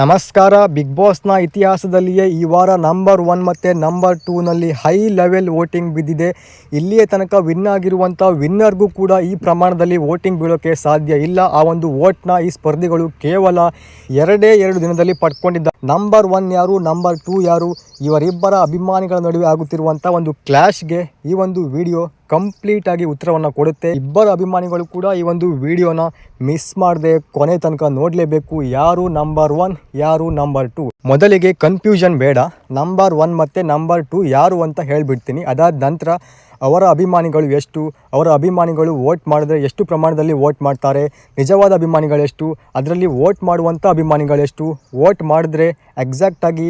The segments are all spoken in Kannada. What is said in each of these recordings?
ನಮಸ್ಕಾರ ಬಿಗ್ ಬಾಸ್ನ ಇತಿಹಾಸದಲ್ಲಿಯೇ ಈ ವಾರ ನಂಬರ್ ಒನ್ ಮತ್ತು ನಂಬರ್ ಟೂನಲ್ಲಿ ಹೈ ಲೆವೆಲ್ ವೋಟಿಂಗ್ ಬಿದ್ದಿದೆ. ಇಲ್ಲಿಯೇ ತನಕ ವಿನ್ ಆಗಿರುವಂಥ ವಿನ್ನರ್ಗೂ ಕೂಡ ಈ ಪ್ರಮಾಣದಲ್ಲಿ ವೋಟಿಂಗ್ ಬೀಳೋಕ್ಕೆ ಸಾಧ್ಯ ಇಲ್ಲ. ಆ ಒಂದು ವೋಟ್ನ ಈ ಸ್ಪರ್ಧಿಗಳು ಕೇವಲ ಎರಡೇ ಎರಡು ದಿನದಲ್ಲಿ ಪಡ್ಕೊಂಡಿದ್ದ ನಂಬರ್ ಒನ್ ಯಾರು ನಂಬರ್ ಟೂ ಯಾರು, ಇವರಿಬ್ಬರ ಅಭಿಮಾನಿಗಳ ನಡುವೆ ಆಗುತ್ತಿರುವಂಥ ಒಂದು ಕ್ಲಾಶ್ಗೆ ಈ ಒಂದು ವಿಡಿಯೋ ಕಂಪ್ಲೀಟ್ ಆಗಿ ಉತ್ತರವನ್ನು ಕೊಡುತ್ತೆ. ಇಬ್ಬರು ಅಭಿಮಾನಿಗಳು ಕೂಡ ಈ ಒಂದು ವಿಡಿಯೋನ ಮಿಸ್ ಮಾಡದೆ ಕೊನೆ ತನಕ ನೋಡಲೇಬೇಕು. ಯಾರು ನಂಬರ್ ಒನ್ ಯಾರು ನಂಬರ್ ಟು ಮೊದಲಿಗೆ ಕನ್ಫ್ಯೂಷನ್ ಬೇಡ. ನಂಬರ್ ಒನ್ ಮತ್ತು ನಂಬರ್ ಟು ಯಾರು ಅಂತ ಹೇಳಿಬಿಡ್ತೀನಿ. ಅದಾದ ನಂತರ ಅವರ ಅಭಿಮಾನಿಗಳು ಎಷ್ಟು, ಅವರ ಅಭಿಮಾನಿಗಳು ವೋಟ್ ಮಾಡಿದ್ರೆ ಎಷ್ಟು ಪ್ರಮಾಣದಲ್ಲಿ ವೋಟ್ ಮಾಡ್ತಾರೆ, ನಿಜವಾದ ಅಭಿಮಾನಿಗಳೆಷ್ಟು ಅದರಲ್ಲಿ ವೋಟ್ ಮಾಡುವಂಥ ಅಭಿಮಾನಿಗಳೆಷ್ಟು ವೋಟ್ ಮಾಡಿದ್ರೆ ಎಕ್ಸಾಕ್ಟಾಗಿ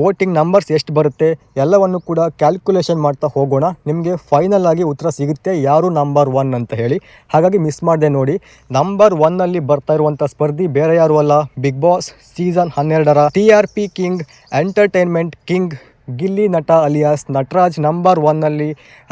ವೋಟಿಂಗ್ ನಂಬರ್ಸ್ ಎಷ್ಟು ಬರುತ್ತೆ ಎಲ್ಲವನ್ನು ಕೂಡ ಕ್ಯಾಲ್ಕುಲೇಷನ್ ಮಾಡ್ತಾ ಹೋಗೋಣ. ನಿಮಗೆ ಫೈನಲ್ ಆಗಿ ಉತ್ತರ ಸಿಗುತ್ತೆ ಯಾರು ನಂಬರ್ ಒನ್ ಅಂತ ಹೇಳಿ. ಹಾಗಾಗಿ ಮಿಸ್ ಮಾಡಿದೆ ನೋಡಿ. ನಂಬರ್ ಒನ್ನಲ್ಲಿ ಬರ್ತಾ ಇರುವಂಥ ಸ್ಪರ್ಧಿ ಬೇರೆ ಯಾರು ಅಲ್ಲ? ಬಿಗ್ ಬಾಸ್ ಸೀಸನ್ ಹನ್ನೆರಡರ T R P king, entertainment king Gilli Nata alias Nataraj number ಒನ್ನಲ್ಲಿ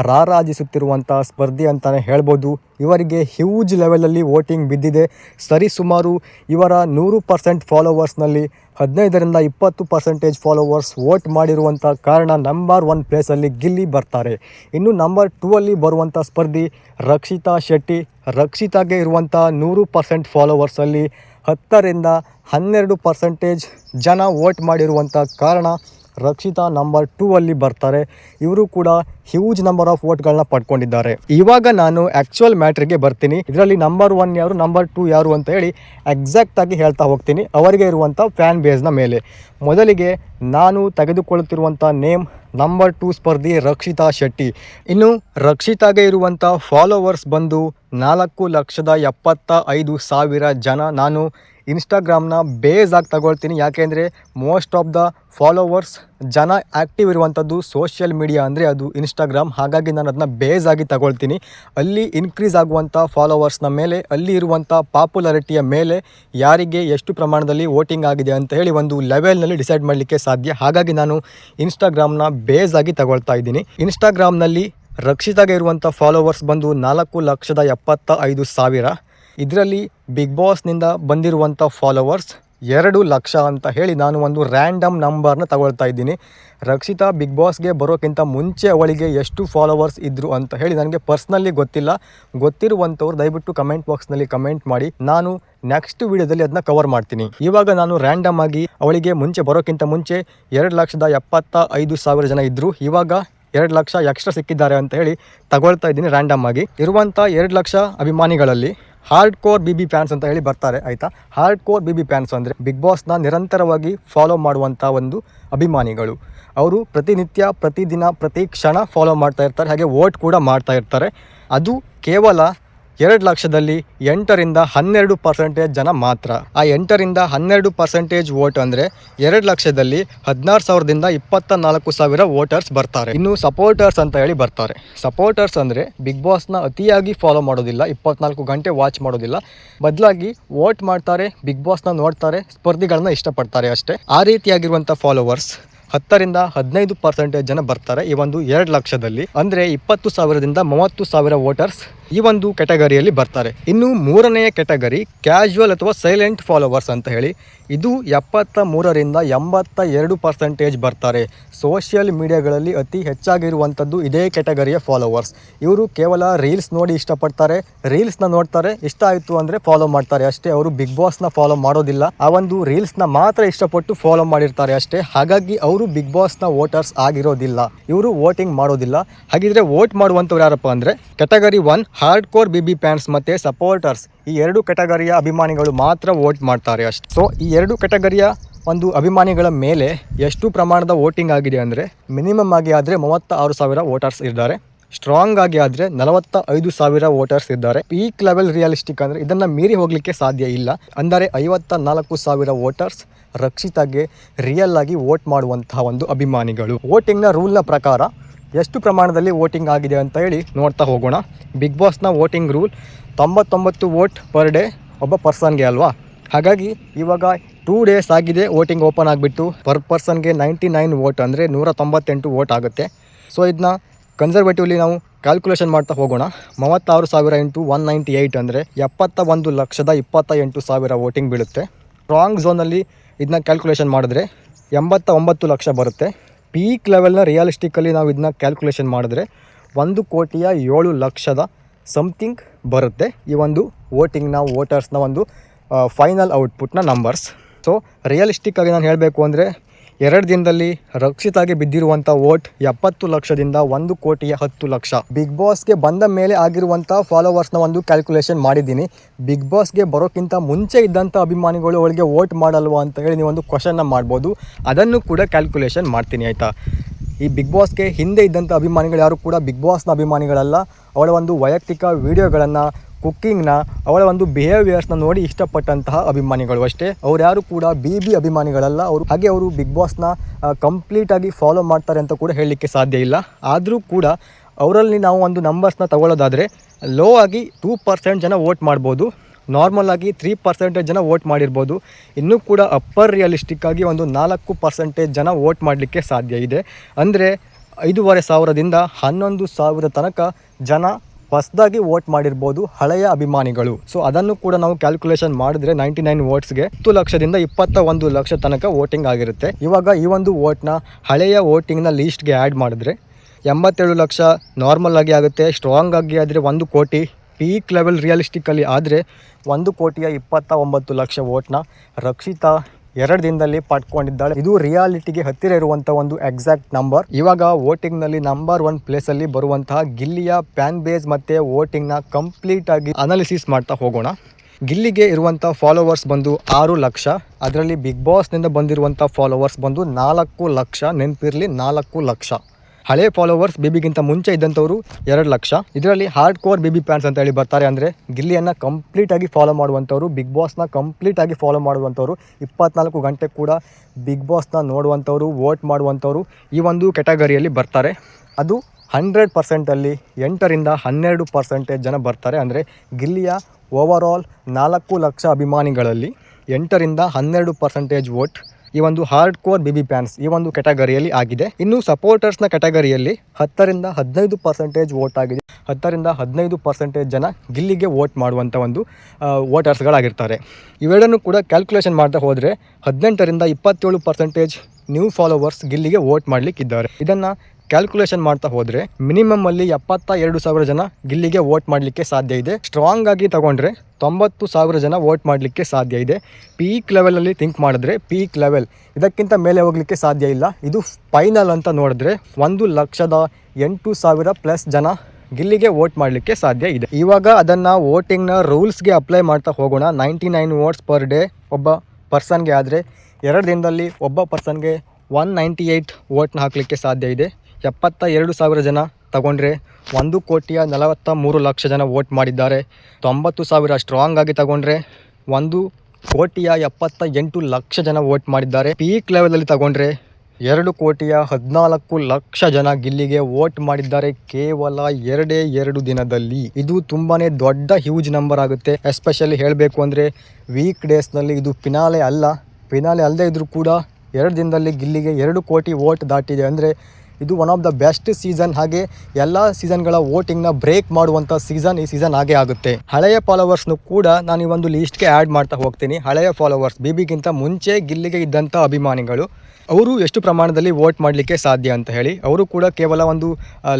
ರಾರಾಜಿಸುತ್ತಿರುವಂಥ ಸ್ಪರ್ಧಿ ಅಂತಲೇ ಹೇಳ್ಬೋದು. ಇವರಿಗೆ ಹ್ಯೂಜ್ ಲೆವೆಲಲ್ಲಿ ವೋಟಿಂಗ್ ಬಿದ್ದಿದೆ. ಸರಿಸುಮಾರು ಇವರ ನೂರು ಪರ್ಸೆಂಟ್ ಫಾಲೋವರ್ಸ್ನಲ್ಲಿ ಹದಿನೈದರಿಂದ ಇಪ್ಪತ್ತು ಪರ್ಸೆಂಟೇಜ್ ಫಾಲೋವರ್ಸ್ ವೋಟ್ ಮಾಡಿರುವಂಥ ಕಾರಣ ನಂಬರ್ ಒನ್ ಪ್ಲೇಸಲ್ಲಿ ಗಿಲ್ಲಿ ಬರ್ತಾರೆ. ಇನ್ನು ನಂಬರ್ ಟೂ ಅಲ್ಲಿ ಬರುವಂಥ ಸ್ಪರ್ಧಿ ರಕ್ಷಿತಾ ಶೆಟ್ಟಿ. ರಕ್ಷಿತಾಗೆ ಇರುವಂಥ ನೂರು ಪರ್ಸೆಂಟ್ ಫಾಲೋವರ್ಸಲ್ಲಿ ಹತ್ತರಿಂದ ಹನ್ನೆರಡು ಪರ್ಸೆಂಟೇಜ್ ಜನ ವೋಟ್ ಮಾಡಿರುವಂಥ ಕಾರಣ ರಕ್ಷಿತಾ ನಂಬರ್ ಟೂ ಅಲ್ಲಿ ಬರ್ತಾರೆ. ಇವರು ಕೂಡ ಹ್ಯೂಜ್ ನಂಬರ್ ಆಫ್ ವೋಟ್ಗಳನ್ನ ಪಡ್ಕೊಂಡಿದ್ದಾರೆ. ಇವಾಗ ನಾನು ಆ್ಯಕ್ಚುಯಲ್ ಮ್ಯಾಟ್ರಿಗೆ ಬರ್ತೀನಿ. ಇದರಲ್ಲಿ ನಂಬರ್ ಒನ್ ಯಾರು ನಂಬರ್ ಟೂ ಯಾರು ಅಂತ ಹೇಳಿ ಎಕ್ಸಾಕ್ಟ್ ಆಗಿ ಹೇಳ್ತಾ ಹೋಗ್ತೀನಿ. ಅವರಿಗೆ ಇರುವಂಥ ಫ್ಯಾನ್ ಬೇಸ್ನ ಮೇಲೆ. ಮೊದಲಿಗೆ ನಾನು ತೆಗೆದುಕೊಳ್ಳುತ್ತಿರುವಂಥ ನೇಮ್ ನಂಬರ್ ಟೂ ಸ್ಪರ್ಧಿ ರಕ್ಷಿತಾ ಶೆಟ್ಟಿ. ಇನ್ನು ರಕ್ಷಿತಾಗೆ ಇರುವಂಥ ಫಾಲೋವರ್ಸ್ ಬಂದು ನಾಲ್ಕು ಲಕ್ಷದ ಎಪ್ಪತ್ತ ಐದು ಸಾವಿರ ಜನ ನಾನು ಇನ್ಸ್ಟಾಗ್ರಾಮ್ನ ಬೇಸ್ ಆಗಿ ತಗೊಳ್ತೀನಿ. ಯಾಕೆಂದರೆ ಮೋಸ್ಟ್ ಆಫ್ ದ ಫಾಲೋವರ್ಸ್ ಜನ ಆ್ಯಕ್ಟಿವ್ ಇರುವಂಥದ್ದು ಸೋಷಿಯಲ್ ಮೀಡಿಯಾ ಅಂದರೆ ಅದು ಇನ್ಸ್ಟಾಗ್ರಾಮ್. ಹಾಗಾಗಿ ನಾನು ಅದನ್ನ ಬೇಸ್ ಆಗಿ ತಗೊಳ್ತೀನಿ. ಅಲ್ಲಿ ಇನ್ಕ್ರೀಸ್ ಆಗುವಂಥ ಫಾಲೋವರ್ಸ್ನ ಮೇಲೆ, ಅಲ್ಲಿ ಇರುವಂಥ ಪಾಪ್ಯುಲಾರಿಟಿಯ ಮೇಲೆ ಯಾರಿಗೆ ಎಷ್ಟು ಪ್ರಮಾಣದಲ್ಲಿ ವೋಟಿಂಗ್ ಆಗಿದೆ ಅಂತ ಹೇಳಿ ಒಂದು ಲೆವೆಲ್ನಲ್ಲಿ ಡಿಸೈಡ್ ಮಾಡಲಿಕ್ಕೆ ಸಾಧ್ಯ. ಹಾಗಾಗಿ ನಾನು ಇನ್ಸ್ಟಾಗ್ರಾಮ್ನ ಬೇಸ್ ಆಗಿ ತಗೊಳ್ತಾ ಇದ್ದೀನಿ. ಇನ್ಸ್ಟಾಗ್ರಾಮ್ನಲ್ಲಿ ರಕ್ಷಿತಾಗೆ ಇರುವಂಥ ಫಾಲೋವರ್ಸ್ ಬಂದು ನಾಲ್ಕು ಲಕ್ಷದ ಎಪ್ಪತ್ತ ಐದು ಸಾವಿರ. ಇದರಲ್ಲಿ ಬಿಗ್ ಬಾಸ್ನಿಂದ ಬಂದಿರುವಂಥ ಫಾಲೋವರ್ಸ್ ಎರಡು ಲಕ್ಷ ಅಂತ ಹೇಳಿ ನಾನು ಒಂದು ರ್ಯಾಂಡಮ್ ನಂಬರ್ನ ತಗೊಳ್ತಾ ಇದ್ದೀನಿ. ರಕ್ಷಿತಾ ಬಿಗ್ ಬಾಸ್ಗೆ ಬರೋಕ್ಕಿಂತ ಮುಂಚೆ ಅವಳಿಗೆ ಎಷ್ಟು ಫಾಲೋವರ್ಸ್ ಇದ್ದರು ಅಂತ ಹೇಳಿ ನನಗೆ ಪರ್ಸ್ನಲಿ ಗೊತ್ತಿಲ್ಲ. ಗೊತ್ತಿರುವಂಥವ್ರು ದಯವಿಟ್ಟು ಕಮೆಂಟ್ ಬಾಕ್ಸ್ನಲ್ಲಿ ಕಮೆಂಟ್ ಮಾಡಿ. ನಾನು ನೆಕ್ಸ್ಟ್ ವಿಡಿಯೋದಲ್ಲಿ ಅದನ್ನ ಕವರ್ ಮಾಡ್ತೀನಿ. ಇವಾಗ ನಾನು ರ್ಯಾಂಡಮ್ ಆಗಿ ಅವಳಿಗೆ ಮುಂಚೆ ಬರೋಕ್ಕಿಂತ ಮುಂಚೆ ಎರಡು ಲಕ್ಷದ ಎಪ್ಪತ್ತ ಐದು ಸಾವಿರ ಜನ ಇದ್ದರು ಇವಾಗ ಎರಡು ಲಕ್ಷ ಎಕ್ಸ್ಟ್ರಾ ಸಿಕ್ಕಿದ್ದಾರೆ ಅಂತ ಹೇಳಿ ತಗೊಳ್ತಾ ಇದ್ದೀನಿ ರ್ಯಾಂಡಮ್ ಆಗಿ. ಇರುವಂಥ ಎರಡು lakh ಅಭಿಮಾನಿಗಳಲ್ಲಿ hard core B B fans ಅಂತ ಹೇಳಿ ಬರ್ತಾರೆ, ಆಯಿತಾ? Hard core B B fans ಅಂದರೆ ಬಿಗ್ ಬಾಸ್ನ ನಿರಂತರವಾಗಿ ಫಾಲೋ ಮಾಡುವಂಥ ಒಂದು ಅಭಿಮಾನಿಗಳು. ಅವರು ಪ್ರತಿನಿತ್ಯ, ಪ್ರತಿದಿನ, ಪ್ರತಿ ಕ್ಷಣ ಫಾಲೋ ಮಾಡ್ತಾ ಇರ್ತಾರೆ, ಹಾಗೆ ವೋಟ್ ಕೂಡ ಮಾಡ್ತಾ ಇರ್ತಾರೆ. ಅದು ಕೇವಲ ಎರಡು ಲಕ್ಷದಲ್ಲಿ ಎಂಟರಿಂದ ಹನ್ನೆರಡು ಪರ್ಸೆಂಟೇಜ್ ಜನ ಮಾತ್ರ. ಆ ಎಂಟರಿಂದ ಹನ್ನೆರಡು ಪರ್ಸೆಂಟೇಜ್ ವೋಟ್ ಅಂದರೆ ಎರಡು ಲಕ್ಷದಲ್ಲಿ ಹದಿನಾರು ಸಾವಿರದಿಂದ ಇಪ್ಪತ್ತ ನಾಲ್ಕು ಸಾವಿರ ವೋಟರ್ಸ್ ಬರ್ತಾರೆ. ಇನ್ನು ಸಪೋರ್ಟರ್ಸ್ ಅಂತ ಹೇಳಿ ಬರ್ತಾರೆ. ಸಪೋರ್ಟರ್ಸ್ ಅಂದರೆ ಬಿಗ್ ಬಾಸ್ನ ಅತಿಯಾಗಿ ಫಾಲೋ ಮಾಡೋದಿಲ್ಲ, ಇಪ್ಪತ್ನಾಲ್ಕು ಗಂಟೆ ವಾಚ್ ಮಾಡೋದಿಲ್ಲ. ಬದಲಾಗಿ ವೋಟ್ ಮಾಡ್ತಾರೆ, ಬಿಗ್ ಬಾಸ್ನ ನೋಡ್ತಾರೆ, ಸ್ಪರ್ಧಿಗಳನ್ನ ಇಷ್ಟಪಡ್ತಾರೆ ಅಷ್ಟೇ. ಆ ರೀತಿಯಾಗಿರುವಂಥ ಫಾಲೋವರ್ಸ್ ಹತ್ತರಿಂದ ಹದಿನೈದು ಪರ್ಸೆಂಟೇಜ್ ಜನ ಬರ್ತಾರೆ ಈ ಒಂದು ಎರಡು ಲಕ್ಷದಲ್ಲಿ. ಅಂದರೆ ಇಪ್ಪತ್ತು ಸಾವಿರದಿಂದ ಮೂವತ್ತು ಸಾವಿರ ವೋಟರ್ಸ್ ಈ ಒಂದು ಕೆಟಗರಿಯಲ್ಲಿ ಬರ್ತಾರೆ. ಇನ್ನು ಮೂರನೆಯ ಕೆಟಗರಿ ಕ್ಯಾಶುವಲ್ ಅಥವಾ ಸೈಲೆಂಟ್ ಫಾಲೋವರ್ಸ್ ಅಂತ ಹೇಳಿ. ಇದು ಎಪ್ಪತ್ತ ಮೂರರಿಂದ ಎಂಬತ್ತ ಎರಡು ಪರ್ಸೆಂಟೇಜ್ ಬರ್ತಾರೆ. ಸೋಷಿಯಲ್ ಮೀಡಿಯಾಗಳಲ್ಲಿ ಅತಿ ಹೆಚ್ಚಾಗಿರುವಂಥದ್ದು ಇದೇ ಕೆಟಗರಿಯ ಫಾಲೋವರ್ಸ್ ಇವರು ಕೇವಲ ರೀಲ್ಸ್ ನೋಡಿ ಇಷ್ಟಪಡ್ತಾರೆ. ರೀಲ್ಸ್ನ ನೋಡ್ತಾರೆ. ಇಷ್ಟ ಆಯಿತು ಅಂದರೆ ಫಾಲೋ ಮಾಡ್ತಾರೆ. ಅಷ್ಟೇ ಅವರು ಬಿಗ್ ಬಾಸ್ನ ಫಾಲೋ ಮಾಡೋದಿಲ್ಲ. ಆ ಒಂದು ರೀಲ್ಸ್ನ ಮಾತ್ರ ಇಷ್ಟಪಟ್ಟು ಫಾಲೋ ಮಾಡಿರ್ತಾರೆ ಅಷ್ಟೇ. ಹಾಗಾಗಿ ಅವರು ಬಿಗ್ ಬಾಸ್ನ ವೋಟರ್ಸ್ ಆಗಿರೋದಿಲ್ಲ. ಇವರು ವೋಟಿಂಗ್ ಮಾಡೋದಿಲ್ಲ. ಹಾಗಿದ್ರೆ ವೋಟ್ ಮಾಡುವಂಥವ್ರು ಯಾರಪ್ಪ ಅಂದರೆ category one hard core B B fans ಮತ್ತು ಸಪೋರ್ಟರ್ಸ್ ಈ ಎರಡು ಕೆಟಗರಿಯ ಅಭಿಮಾನಿಗಳು ಮಾತ್ರ ವೋಟ್ ಮಾಡ್ತಾರೆ ಅಷ್ಟೇ. ಸೊ ಈ ಎರಡು ಕ್ಯಾಟಗರಿಯ ಒಂದು ಅಭಿಮಾನಿಗಳ ಮೇಲೆ ಎಷ್ಟು ಪ್ರಮಾಣದ ವೋಟಿಂಗ್ ಆಗಿದೆ ಅಂದರೆ ಮಿನಿಮಮ್ ಆಗಿ ಆದರೆ ಮೂವತ್ತ ಆರು ಸಾವಿರ ವೋಟರ್ಸ್ ಇದ್ದಾರೆ. ಸ್ಟ್ರಾಂಗ್ ಆಗಿ ಆದರೆ ನಲವತ್ತ ಐದು ಸಾವಿರ ವೋಟರ್ಸ್ ಇದ್ದಾರೆ. ಪೀಕ್ ಲೆವೆಲ್ ರಿಯಲಿಸ್ಟಿಕ್ ಅಂದರೆ ಇದನ್ನು ಮೀರಿ ಹೋಗಲಿಕ್ಕೆ ಸಾಧ್ಯ ಇಲ್ಲ. ಅಂದರೆ ಐವತ್ತ ನಾಲ್ಕು ಸಾವಿರ ವೋಟರ್ಸ್ ರಕ್ಷಿತಾಗೆ ರಿಯಲ್ ಆಗಿ ವೋಟ್ ಮಾಡುವಂತಹ ಒಂದು ಅಭಿಮಾನಿಗಳು. ವೋಟಿಂಗ್ನ ರೂಲ್ನ ಪ್ರಕಾರ ಎಷ್ಟು ಪ್ರಮಾಣದಲ್ಲಿ ವೋಟಿಂಗ್ ಆಗಿದೆ ಅಂತ ಹೇಳಿ ನೋಡ್ತಾ ಹೋಗೋಣ. ಬಿಗ್ ಬಾಸ್ನ ವೋಟಿಂಗ್ ರೂಲ್ ತೊಂಬತ್ತೊಂಬತ್ತು ವೋಟ್ ಪರ್ ಡೇ ಒಬ್ಬ ಪರ್ಸನ್ಗೆ ಅಲ್ವಾ? ಹಾಗಾಗಿ ಇವಾಗ ಟೂ ಡೇಸ್ ಆಗಿದೆ ವೋಟಿಂಗ್ ಓಪನ್ ಆಗಿಬಿಟ್ಟು. ಪರ್ ಪರ್ಸನ್ಗೆ ನೈಂಟಿ ನೈನ್ ವೋಟ್ ಅಂದರೆ ನೂರ ತೊಂಬತ್ತೆಂಟು ವೋಟ್ ಆಗುತ್ತೆ. ಸೊ ಇದನ್ನ ಕನ್ಸರ್ವೇಟಿವ್ಲಿ ನಾವು ಕ್ಯಾಲ್ಕುಲೇಷನ್ ಮಾಡ್ತಾ ಹೋಗೋಣ. ಮೂವತ್ತಾರು ಸಾವಿರ ಇಂಟು ಒನ್ ನೈಂಟಿ ಏಯ್ಟ್ ಅಂದರೆ ಎಪ್ಪತ್ತ ಒಂದು ಲಕ್ಷದ ಇಪ್ಪತ್ತ ಎಂಟು ಸಾವಿರ ವೋಟಿಂಗ್ ಬೀಳುತ್ತೆ. ರಾಂಗ್ ಝೋನಲ್ಲಿ ಇದನ್ನ ಕ್ಯಾಲ್ಕುಲೇಷನ್ ಮಾಡಿದ್ರೆ ಎಂಬತ್ತ ಒಂಬತ್ತು ಲಕ್ಷ ಬರುತ್ತೆ. ಪೀಕ್ ಲೆವೆಲ್ನ ರಿಯಾಲಿಸ್ಟಿಕ್ಕಲ್ಲಿ ನಾವು ಇದನ್ನ ಕ್ಯಾಲ್ಕುಲೇಷನ್ ಮಾಡಿದ್ರೆ ಒಂದು ಕೋಟಿಯ ಏಳು ಲಕ್ಷದ ಸಮಥಿಂಗ್ ಬರುತ್ತೆ. ಈ ಒಂದು ವೋಟಿಂಗ್ನ ವೋಟರ್ಸ್ನ ಒಂದು ಫೈನಲ್ ಔಟ್ಪುಟ್ನ ನಂಬರ್ಸ್ ಸೊ ರಿಯಲಿಸ್ಟಿಕ್ ಆಗಿ ನಾನು ಹೇಳಬೇಕು ಅಂದರೆ ಎರಡು ದಿನದಲ್ಲಿ ರಕ್ಷಿತಾಗಿ ಬಿದ್ದಿರುವಂಥ ವೋಟ್ ಎಪ್ಪತ್ತು ಲಕ್ಷದಿಂದ ಒಂದು ಕೋಟಿಯ ಹತ್ತು ಲಕ್ಷ. ಬಿಗ್ ಬಾಸ್ಗೆ ಬಂದ ಮೇಲೆ ಆಗಿರುವಂಥ ಫಾಲೋವರ್ಸ್ನ ಒಂದು ಕ್ಯಾಲ್ಕುಲೇಷನ್ ಮಾಡಿದ್ದೀನಿ. ಬಿಗ್ ಬಾಸ್ಗೆ ಬರೋಕ್ಕಿಂತ ಮುಂಚೆ ಇದ್ದಂಥ ಅಭಿಮಾನಿಗಳು ಅವಳಿಗೆ ವೋಟ್ ಮಾಡಲ್ವಾ ಅಂತ ಹೇಳಿ ನೀವು ಒಂದು ಕ್ವಶನ್ನ ಮಾಡ್ಬೋದು. ಅದನ್ನು ಕೂಡ ಕ್ಯಾಲ್ಕುಲೇಷನ್ ಮಾಡ್ತೀನಿ ಆಯಿತಾ? ಈ ಬಿಗ್ ಬಾಸ್ಗೆ ಹಿಂದೆ ಇದ್ದಂಥ ಅಭಿಮಾನಿಗಳು ಯಾರು ಕೂಡ ಬಿಗ್ ಬಾಸ್ನ ಅಭಿಮಾನಿಗಳಲ್ಲ. ಅವಳ ಒಂದು ವೈಯಕ್ತಿಕ ವಿಡಿಯೋಗಳನ್ನು ಕುಕ್ಕಿಂಗ್ನ ಅವಳ ಒಂದು ಬಿಹೇವಿಯರ್ಸ್ನ ನೋಡಿ ಇಷ್ಟಪಟ್ಟಂತಹ ಅಭಿಮಾನಿಗಳು ಅಷ್ಟೇ. ಅವ್ರು ಯಾರು ಕೂಡ ಬಿ ಬಿ ಅಭಿಮಾನಿಗಳಲ್ಲ, ಅವರು ಹಾಗೆ ಅವರು ಬಿಗ್ ಬಾಸ್ನ ಕಂಪ್ಲೀಟಾಗಿ ಫಾಲೋ ಮಾಡ್ತಾರೆ ಅಂತ ಕೂಡ ಹೇಳಲಿಕ್ಕೆ ಸಾಧ್ಯ ಇಲ್ಲ. ಆದರೂ ಕೂಡ ಅವರಲ್ಲಿ ನಾವು ಒಂದು ನಂಬರ್ಸ್ನ ತಗೊಳ್ಳೋದಾದರೆ ಲೋ ಆಗಿ ಟೂ ಪರ್ಸೆಂಟ್ ಜನ ವೋಟ್ ಮಾಡ್ಬೋದು ನಾರ್ಮಲ್ ಆಗಿ ತ್ರೀ ಪರ್ಸೆಂಟೇಜ್ ಜನ ವೋಟ್ ಮಾಡಿರ್ಬೋದು. ಇನ್ನೂ ಕೂಡ ಅಪ್ಪರ್ ರಿಯಲಿಸ್ಟಿಕ್ ಆಗಿ ಒಂದು ನಾಲ್ಕು ಪರ್ಸೆಂಟೇಜ್ ಜನ ವೋಟ್ ಮಾಡಲಿಕ್ಕೆ ಸಾಧ್ಯ ಇದೆ. ಅಂದರೆ ಐದೂವರೆ ಸಾವಿರದಿಂದ ಹನ್ನೊಂದು ಸಾವಿರ ತನಕ ಜನ ಹೊಸದಾಗಿ ವೋಟ್ ಮಾಡಿರ್ಬೋದು ಹಳೆಯ ಅಭಿಮಾನಿಗಳು. ಸೊ ಅದನ್ನು ಕೂಡ ನಾವು ಕ್ಯಾಲ್ಕುಲೇಷನ್ ಮಾಡಿದ್ರೆ ನೈಂಟಿ ನೈನ್ ವೋಟ್ಸ್ಗೆ ಹತ್ತು ಲಕ್ಷದಿಂದ ಇಪ್ಪತ್ತ ಒಂದು ಲಕ್ಷ ತನಕ ವೋಟಿಂಗ್ ಆಗಿರುತ್ತೆ. ಇವಾಗ ಈ ಒಂದು ವೋಟ್ನ ಹಳೆಯ ವೋಟಿಂಗ್ನ ಲೀಸ್ಟ್ಗೆ ಆ್ಯಡ್ ಮಾಡಿದ್ರೆ ಎಂಬತ್ತೇಳು ಲಕ್ಷ ನಾರ್ಮಲ್ ಆಗಿ ಆಗುತ್ತೆ ಸ್ಟ್ರಾಂಗ್ ಆಗಿ ಆದರೆ ಒಂದು ಕೋಟಿ ಪೀಕ್ ಲೆವೆಲ್ ರಿಯಲಿಸ್ಟಿಕ್ಕಲ್ಲಿ ಆದರೆ ಒಂದು ಕೋಟಿಯ ಇಪ್ಪತ್ತ ಒಂಬತ್ತು ಲಕ್ಷ ವೋಟ್ನ ರಕ್ಷಿತಾ ಎರಡು ದಿನದಲ್ಲಿ ಪಡ್ಕೊಂಡಿದ್ದಾಳೆ. ಇದು ರಿಯಾಲಿಟಿಗೆ ಹತ್ತಿರ ಇರುವಂತ ಒಂದು ಎಕ್ಸಾಕ್ಟ್ ನಂಬರ್ ಇವಾಗ ವೋಟಿಂಗ್ನಲ್ಲಿ ನಂಬರ್ ಒನ್ ಪ್ಲೇಸಲ್ಲಿ ಬರುವಂತಹ ಗಿಲ್ಲಿಯ ಪ್ಯಾನ್ ಬೇಸ್ ಮತ್ತೆ ವೋಟಿಂಗ್ನ ಕಂಪ್ಲೀಟ್ ಆಗಿ ಅನಾಲಿಸಿಸ್ ಮಾಡ್ತಾ ಹೋಗೋಣ. ಗಿಲ್ಲಿಗೆ ಇರುವಂಥ ಫಾಲೋವರ್ಸ್ ಬಂದು ಆರು ಲಕ್ಷ. ಅದರಲ್ಲಿ ಬಿಗ್ ಬಾಸ್ನಿಂದ ಬಂದಿರುವಂಥ ಫಾಲೋವರ್ಸ್ ಬಂದು ನಾಲ್ಕು ಲಕ್ಷ. ನೆನಪಿರಲಿ ನಾಲ್ಕು ಲಕ್ಷ. ಹಳೆ ಫಾಲೋವರ್ಸ್ ಬೇಬಿಗಿಂತ ಮುಂಚೆ ಇದ್ದಂಥವರು ಎರಡು ಲಕ್ಷ. ಇದರಲ್ಲಿ ಹಾರ್ಡ್ ಕೋರ್ ಬೇಬಿ ಫ್ಯಾನ್ಸ್ ಅಂತ ಹೇಳಿ ಬರ್ತಾರೆ ಅಂದರೆ ಗಿಲ್ಲಿಯನ್ನು ಕಂಪ್ಲೀಟಾಗಿ ಫಾಲೋ ಮಾಡುವಂಥವ್ರು ಬಿಗ್ ಬಾಸ್ನ ಕಂಪ್ಲೀಟಾಗಿ ಫಾಲೋ ಮಾಡುವಂಥವ್ರು, ಇಪ್ಪತ್ನಾಲ್ಕು ಗಂಟೆ ಕೂಡ ಬಿಗ್ ಬಾಸ್ನ ನೋಡುವಂಥವ್ರು ವೋಟ್ ಮಾಡುವಂಥವ್ರು ಈ ಒಂದು ಕೆಟಗರಿಯಲ್ಲಿ ಬರ್ತಾರೆ. ಅದು ಹಂಡ್ರೆಡ್ ಪರ್ಸೆಂಟಲ್ಲಿ ಎಂಟರಿಂದ ಹನ್ನೆರಡು ಪರ್ಸೆಂಟೇಜ್ ಜನ ಬರ್ತಾರೆ ಅಂದರೆ ಗಿಲ್ಲಿಯ ಓವರ್ ಆಲ್ ನಾಲ್ಕು ಲಕ್ಷ ಅಭಿಮಾನಿಗಳಲ್ಲಿ ಎಂಟರಿಂದ ಹನ್ನೆರಡು ಪರ್ಸೆಂಟೇಜ್ ವೋಟ್ ಈ ಒಂದು ಹಾರ್ಡ್ ಕೋರ್ ಬಿಬಿ ಫ್ಯಾನ್ಸ್ ಈ ಒಂದು ಕೆಟಗರಿಯಲ್ಲಿ ಆಗಿದೆ. ಇನ್ನು ಸಪೋರ್ಟರ್ಸ್ನ ಕೆಟಗರಿಯಲ್ಲಿ ಹತ್ತರಿಂದ ಹದಿನೈದು ಪರ್ಸೆಂಟೇಜ್ ವೋಟ್ ಆಗಿದೆ. ಹತ್ತರಿಂದ ಹದಿನೈದು ಪರ್ಸೆಂಟೇಜ್ ಜನ ಗಿಲ್ಲಿಗೆ ವೋಟ್ ಮಾಡುವಂಥ ಒಂದು ವೋಟರ್ಸ್ಗಳಾಗಿರ್ತಾರೆ ಇವೆರಡನ್ನು ಕೂಡ ಕ್ಯಾಲ್ಕುಲೇಷನ್ ಮಾಡ್ತಾ ಹೋದರೆ ಹದಿನೆಂಟರಿಂದ ಇಪ್ಪತ್ತೇಳು ಪರ್ಸೆಂಟೇಜ್ ನ್ಯೂ ಫಾಲೋವರ್ಸ್ ಗಿಲ್ಲಿಗೆ ವೋಟ್ ಮಾಡಲಿಕ್ಕಿದ್ದಾರೆ. ಇದನ್ನು ಕ್ಯಾಲ್ಕುಲೇಷನ್ ಮಾಡ್ತಾ ಹೋದ್ರೆ ಮಿನಿಮಮ್ ಅಲ್ಲಿ ಎಪ್ಪತ್ತ ಎರಡು ಸಾವಿರ ಜನ ಗಿಲ್ಲಿಗೆ ವೋಟ್ ಮಾಡಲಿಕ್ಕೆ ಸಾಧ್ಯ ಇದೆ. ಸ್ಟ್ರಾಂಗ್ ಆಗಿ ತಗೊಂಡ್ರೆ ತೊಂಬತ್ತು ಸಾವಿರ ಜನ ವೋಟ್ ಮಾಡಲಿಕ್ಕೆ ಸಾಧ್ಯ ಇದೆ. ಪೀಕ್ ಲೆವೆಲಲ್ಲಿ ಥಿಂಕ್ ಮಾಡಿದ್ರೆ ಪೀಕ್ ಲೆವೆಲ್ ಇದಕ್ಕಿಂತ ಮೇಲೆ ಹೋಗಲಿಕ್ಕೆ ಸಾಧ್ಯ ಇಲ್ಲ. ಇದು ಫೈನಲ್ ಅಂತ ನೋಡಿದ್ರೆ ಒಂದು ಲಕ್ಷದ ಎಂಟು ಸಾವಿರ ಪ್ಲಸ್ ಜನ ಗಿಲ್ಲಿಗೆ ವೋಟ್ ಮಾಡಲಿಕ್ಕೆ ಸಾಧ್ಯ ಇದೆ. ಇವಾಗ ಅದನ್ನು ವೋಟಿಂಗ್ನ ರೂಲ್ಸ್ಗೆ ಅಪ್ಲೈ ಮಾಡ್ತಾ ಹೋಗೋಣ. Ninety nine votes per day ಒಬ್ಬ ಪರ್ಸನ್ಗೆ ಆದರೆ ಎರಡು ದಿನದಲ್ಲಿ ಒಬ್ಬ ಪರ್ಸನ್ಗೆ ಒನ್ ನೈಂಟಿ ಏಯ್ಟ್ ವೋಟ್ನ ಹಾಕಲಿಕ್ಕೆ ಸಾಧ್ಯ ಇದೆ. ಎಪ್ಪತ್ತ ಎರಡು ಸಾವಿರ ಜನ ತಗೊಂಡ್ರೆ ಒಂದು ಕೋಟಿಯ ನಲವತ್ತ ಮೂರು ಲಕ್ಷ ಜನ ವೋಟ್ ಮಾಡಿದ್ದಾರೆ. ತೊಂಬತ್ತು ಸಾವಿರ ಸ್ಟ್ರಾಂಗ್ ಆಗಿ ತಗೊಂಡ್ರೆ ಒಂದು ಕೋಟಿಯ ಎಪ್ಪತ್ತ ಎಂಟು ಲಕ್ಷ ಜನ ವೋಟ್ ಮಾಡಿದ್ದಾರೆ. ಪೀಕ್ ಲೆವೆಲಲ್ಲಿ ತಗೊಂಡ್ರೆ ಎರಡು ಕೋಟಿಯ ಹದಿನಾಲ್ಕು ಲಕ್ಷ ಜನ ಗಿಲ್ಲಿಗೆ ವೋಟ್ ಮಾಡಿದ್ದಾರೆ ಕೇವಲ ಎರಡೇ ಎರಡು ದಿನದಲ್ಲಿ. ಇದು ತುಂಬಾನೇ ದೊಡ್ಡ ಹ್ಯೂಜ್ ನಂಬರ್ ಆಗುತ್ತೆ. ಎಸ್ಪೆಷಲಿ ಹೇಳಬೇಕು ಅಂದರೆ ವೀಕ್ ಡೇಸ್ನಲ್ಲಿ ಇದು ಪಿನಾಲೆ ಅಲ್ಲ. ಪಿನಾಲೆ ಅಲ್ಲದೆ ಇದ್ರೂ ಕೂಡ ಎರಡು ದಿನದಲ್ಲಿ ಗಿಲ್ಲಿಗೆ ಎರಡು ಕೋಟಿ ವೋಟ್ ದಾಟಿದೆ ಅಂದರೆ ಇದು one of the best season ಹಾಗೆ ಎಲ್ಲ ಸೀಸನ್ಗಳ ವೋಟಿಂಗ್ನ ಬ್ರೇಕ್ ಮಾಡುವಂಥ ಸೀಸನ್ ಈ ಸೀಸನ್ ಆಗೇ ಆಗುತ್ತೆ. ಹಳೆಯ ಫಾಲೋವರ್ಸ್ನು ಕೂಡ ನಾನು ಈ ಒಂದು ಲೀಸ್ಟ್ಗೆ ಆ್ಯಡ್ ಮಾಡ್ತಾ ಹೋಗ್ತೀನಿ. ಹಳೆಯ ಫಾಲೋವರ್ಸ್ ಬಿಬಿಗಿಂತ ಮುಂಚೆ ಗಿಲ್ಲಿಗೆ ಇದ್ದಂಥ ಅಭಿಮಾನಿಗಳು. ಅವರು ಎಷ್ಟು ಪ್ರಮಾಣದಲ್ಲಿ ವೋಟ್ ಮಾಡಲಿಕ್ಕೆ ಸಾಧ್ಯ ಅಂತ ಹೇಳಿ. ಅವರು ಕೂಡ ಕೇವಲ ಒಂದು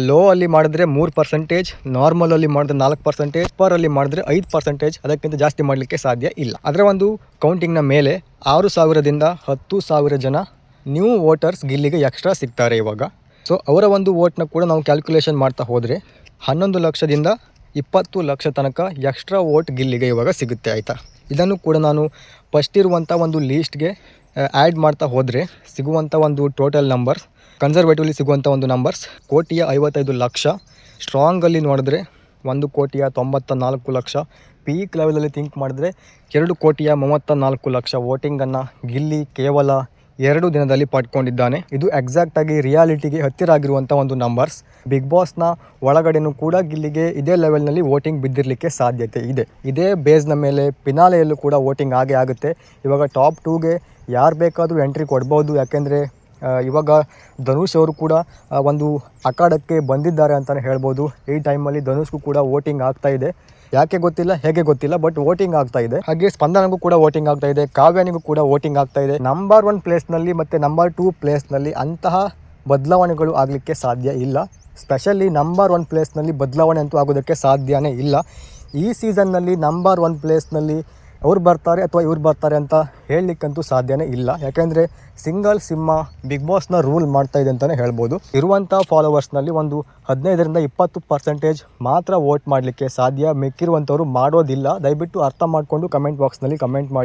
ಲೋ ಅಲ್ಲಿ ಮಾಡಿದ್ರೆ ಮೂರು ಪರ್ಸೆಂಟೇಜ್ ನಾರ್ಮಲಲ್ಲಿ ಮಾಡಿದ್ರೆ ನಾಲ್ಕು ಪರ್ಸೆಂಟೇಜ್ ಪರಲ್ಲಿ ಮಾಡಿದ್ರೆ ಐದು ಪರ್ಸೆಂಟೇಜ್ ಅದಕ್ಕಿಂತ ಜಾಸ್ತಿ ಮಾಡಲಿಕ್ಕೆ ಸಾಧ್ಯ ಇಲ್ಲ. ಅದರ ಒಂದು ಕೌಂಟಿಂಗ್ನ ಮೇಲೆ ಆರು ಸಾವಿರದಿಂದ ಹತ್ತು ಸಾವಿರ ಜನ ನ್ಯೂ ವೋಟರ್ಸ್ ಗಿಲ್ಲಿಗೆ ಎಕ್ಸ್ಟ್ರಾ ಸಿಗ್ತಾರೆ ಇವಾಗ. ಸೊ ಅವರ ಒಂದು ವೋಟ್ನ ಕೂಡ ನಾವು ಕ್ಯಾಲ್ಕುಲೇಷನ್ ಮಾಡ್ತಾ ಹೋದರೆ ಹನ್ನೊಂದು ಲಕ್ಷದಿಂದ ಇಪ್ಪತ್ತು ಲಕ್ಷ ತನಕ ಎಕ್ಸ್ಟ್ರಾ ವೋಟ್ ಗಿಲ್ಲಿಗೆ ಇವಾಗ ಸಿಗುತ್ತೆ ಆಯಿತಾ? ಇದನ್ನು ಕೂಡ ನಾನು ಫಸ್ಟ್ ಇರುವಂಥ ಒಂದು ಲೀಸ್ಟ್ಗೆ ಆ್ಯಡ್ ಮಾಡ್ತಾ ಹೋದರೆ ಸಿಗುವಂಥ ಒಂದು ಟೋಟಲ್ ನಂಬರ್ಸ್ ಕನ್ಸರ್ವೇಟಿವ್ಲಿ ಸಿಗುವಂಥ ಒಂದು ನಂಬರ್ಸ್ ಕೋಟಿಯ ಐವತ್ತೈದು ಲಕ್ಷ ಸ್ಟ್ರಾಂಗಲ್ಲಿ ನೋಡಿದ್ರೆ ಒಂದು ಕೋಟಿಯ ತೊಂಬತ್ತ ನಾಲ್ಕು ಲಕ್ಷ ಪೀಕ್ ಲೆವೆಲಲ್ಲಿ ಥಿಂಕ್ ಮಾಡಿದ್ರೆ ಎರಡು ಕೋಟಿಯ ಮೂವತ್ತ ನಾಲ್ಕು ಲಕ್ಷ ವೋಟಿಂಗನ್ನು ಗಿಲ್ಲಿ ಕೇವಲ ಎರಡು ದಿನದಲ್ಲಿ ಪಡ್ಕೊಂಡಿದ್ದಾನೆ. ಇದು ಎಕ್ಸಾಕ್ಟ್ ಆಗಿ ರಿಯಾಲಿಟಿಗೆ ಹತ್ತಿರ ಆಗಿರುವಂಥ ಒಂದು ನಂಬರ್ಸ್ ಬಿಗ್ ಬಾಸ್ನ ಒಳಗಡೆನೂ ಕೂಡ ಗಿಲ್ಲಿಗೆ ಇದೇ ಲೆವೆಲ್ನಲ್ಲಿ ವೋಟಿಂಗ್ ಬಿದ್ದಿರಲಿಕ್ಕೆ ಸಾಧ್ಯತೆ ಇದೆ. ಇದೇ ಬೇಸ್ನ ಮೇಲೆ ಪಿನಾಲೆಯಲ್ಲೂ ಕೂಡ ವೋಟಿಂಗ್ ಆಗೇ ಆಗುತ್ತೆ. ಇವಾಗ ಟಾಪ್ ಟೂಗೆ ಯಾರು ಬೇಕಾದರೂ ಎಂಟ್ರಿ ಕೊಡ್ಬೋದು. ಯಾಕೆಂದರೆ ಇವಾಗ ಧನುಷ್ ಅವರು ಕೂಡ ಒಂದು ಅಖಾಡಕ್ಕೆ ಬಂದಿದ್ದಾರೆ ಅಂತಲೇ ಹೇಳ್ಬೋದು. ಈ ಟೈಮಲ್ಲಿ ಧನುಷ್ಗೂ ಕೂಡ ವೋಟಿಂಗ್ ಆಗ್ತಾ ಇದೆ. ಯಾಕೆ ಗೊತ್ತಿಲ್ಲ, ಹೇಗೆ ಗೊತ್ತಿಲ್ಲ ಬಟ್ ವೋಟಿಂಗ್ ಆಗ್ತಾ ಇದೆ. ಹಾಗೆ ಸ್ಪಂದನಗೂ ಕೂಡ ವೋಟಿಂಗ್ ಆಗ್ತಾ ಇದೆ, ಕಾವ್ಯಾನಿಗೂ ಕೂಡ ವೋಟಿಂಗ್ ಆಗ್ತಾ ಇದೆ. ನಂಬರ್ ಒನ್ ಪ್ಲೇಸ್ನಲ್ಲಿ ಮತ್ತು ನಂಬರ್ ಟೂ ಪ್ಲೇಸ್ನಲ್ಲಿ ಅಂತಹ ಬದಲಾವಣೆಗಳು ಆಗಲಿಕ್ಕೆ ಸಾಧ್ಯ ಇಲ್ಲ. ಸ್ಪೆಷಲಿ ನಂಬರ್ ಒನ್ ಪ್ಲೇಸ್ನಲ್ಲಿ ಬದಲಾವಣೆ ಅಂತೂ ಆಗೋದಕ್ಕೆ ಸಾಧ್ಯವೇ ಇಲ್ಲ. ಈ ಸೀಸನ್ನಲ್ಲಿ ನಂಬರ್ ಒನ್ ಪ್ಲೇಸ್ನಲ್ಲಿ ಅವ್ರು ಬರ್ತಾರೆ ಅಥವಾ ಇವ್ರು ಬರ್ತಾರೆ ಅಂತ ಹೇಳಲಿಕ್ಕಂತೂ ಸಾಧ್ಯನೇ ಇಲ್ಲ. ಯಾಕೆಂದರೆ ಸಿಂಗಲ್ ಸಿಂಹ ಬಿಗ್ ಬಾಸ್ನ ರೂಲ್ ಮಾಡ್ತಾ ಇದೆ ಅಂತಲೇ ಹೇಳ್ಬೋದು. ಇರುವಂಥ ಫಾಲೋವರ್ಸ್ನಲ್ಲಿ ಒಂದು ಹದಿನೈದರಿಂದ ಇಪ್ಪತ್ತು ಪರ್ಸೆಂಟೇಜ್ ಮಾತ್ರ ವೋಟ್ ಮಾಡಲಿಕ್ಕೆ ಸಾಧ್ಯ. ಮಿಕ್ಕಿರುವಂಥವ್ರು ಮಾಡೋದಿಲ್ಲ. ದಯವಿಟ್ಟು ಅರ್ಥ ಮಾಡಿಕೊಂಡು ಕಮೆಂಟ್ ಬಾಕ್ಸ್ನಲ್ಲಿ ಕಮೆಂಟ್ ಮಾಡಿ.